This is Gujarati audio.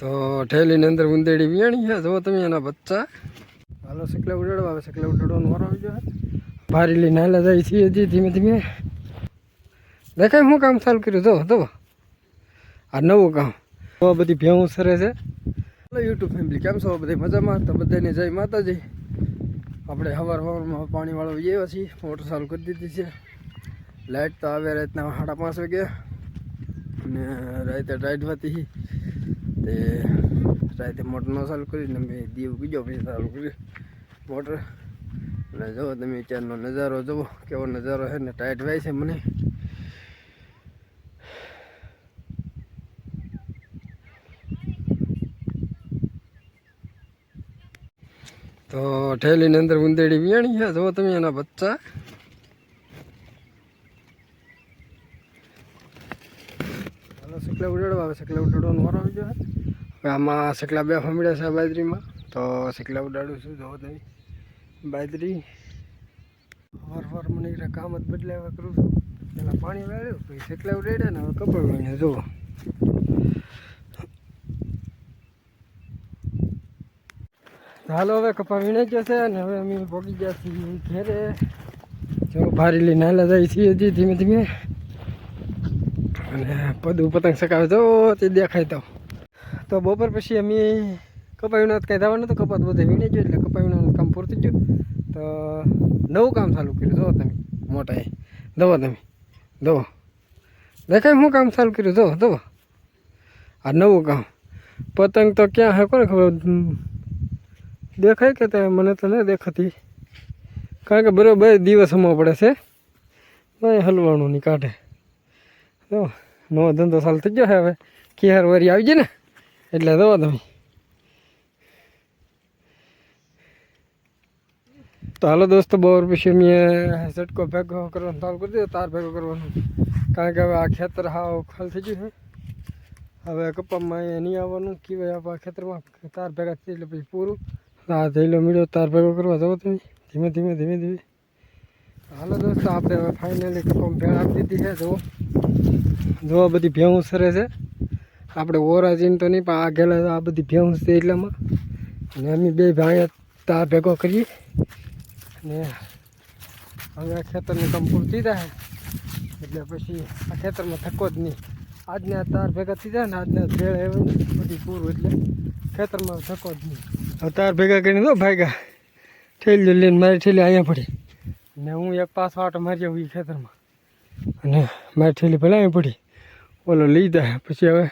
તો ઠેલીની અંદર ઉંદેડી વિયાણી છે. જો તમે એના બચ્ચા. હાલો, સકલા ઉડાડવા આવે. સકલા ઉડાડવાનો વારો આવી ગયો ભારી લઈને જાય છે હજી ધીમે ધીમે. દેખાય શું કામ ચાલુ કર્યું? જો જો. આ નવું કામ. તો બધી ભેવું સરે છે. હેલો યુટ્યુબ ફેમિલી કેમ છો? બધી મજામાં? તો બધાને જય માતાજી. આપણે હવાર હવારમાં પાણીવાળો આવ્યા છીએ. મોટર ચાલુ કરી દીધી છે. લાઇટ તો આવે રાતના સાડા પાંચ વાગે અને રાતે ટાઈટ હતી તે રાતે મોટરનો ચાલુ કરીને મેં દીવ બીજો પછી ચાલુ કર્યું. મોટર. અને જુઓ તમે અત્યારનો નજારો જુઓ, કેવો નજારો છે ને ટાઈટ વાય છે મને. તો ઠેલીની અંદર ઉંદેડી વિયાણી છે. જુઓ તમે એના બચ્ચા. ચાલો સકલા ઉડાડવા આવે સકલે ઉડાડવાનો વારો આવી હવે આમાં શેકલા બે ફામડ્યા છે બાજરીમાં તો શેકલા ઉડાડું છું જોવો તમે. બાજરી વાર વાર મને એટલે કામ જ બદલાવ્યા કરું છું. પહેલાં પાણી વાળ્યું, પછી શેકલા ઉડાડ્યા ને હવે કપડ વાળીને જુઓ. હાલો હવે કપા વીણે ગયો છે અને હવે અમે ભોગી ગયા છીએ ઘેરે. જો ભારી લઈને હાલા જાય છીએ હજી ધીમે ધીમે. અને પદું પતંગ સકાવે તો તે દેખાય તો. તો બપોર પછી અમે કપા વીણવા કાંઈ દાવા નહોતો. કપાત બધે વીણે ગયો એટલે કપા વીણવાનું કામ પૂરતું જ તો નવું કામ ચાલુ કર્યું. જો તમે મોટા એ દવો તમે દવો દેખાય શું કામ ચાલુ કર્યું? જો દવો આ નવું કામ. પતંગ તો ક્યાં હે કોને ખબર? દેખાય કે તે મને તો નહીં દેખાતી. કારણ કે બરોબર દિવસ હમવા પડે છે. નહીં હલવાનું નહીં કાઢે જો નવો ધંધો ચાલુ થઈ ગયો હવે. કિહાર વરી આવી જાય ને. એટલે દો તમે. તો હાલો દોસ્તો, બહુ પછી મેં ઝટકો ભેગો કરવાનો ચાલુ કરી દીધો, તાર ભેગો કરવાનું. કારણ કે હવે આ ખેતર હાવ ખાલ થઈ ગયું છે. હવે કપ્પામાં અહીંયા નહીં આવવાનું, કહેવાય આપણા ખેતરમાં તાર ભેગા થઈ એટલે પછી પૂરું. આ થયેલો મીડો, તાર ભેગો કરવા જવો તમે. ધીમે ધીમે ધીમે ધીમે. હાલો દોસ્તો, આપણે હવે ફાઇનલી કપ્પામાં ભેળ આપી દીધી છે, જુઓ. જોવા બધી ભેવું સરે છે. આપણે ઓરાજીન તો નહીં, પણ આ ગેલા આ બધી ભેંસ છે એટલામાં. અને અમે બે ભાઈ તાર ભેગો કરીએ. અને હવે આ ખેતરનું કામ પૂરું થઈ જાય એટલે પછી આ ખેતરમાં થકો જ નહીં. આજના તાર ભેગા થઈ જાય ને આજના ભેળ એવું બધી પૂરું, એટલે ખેતરમાં થકો જ નહીં. હવે તાર ભેગા કરીને તો ભાગ્યા. ઠેલી લઈને મારી ઠેલી અહીંયા પડી. ને હું એક પાછો આટો મારી આવું ખેતરમાં. અને મારી ઠેલી ભલે અહીં પડી. ઓલો લઈ જાય, પછી હવે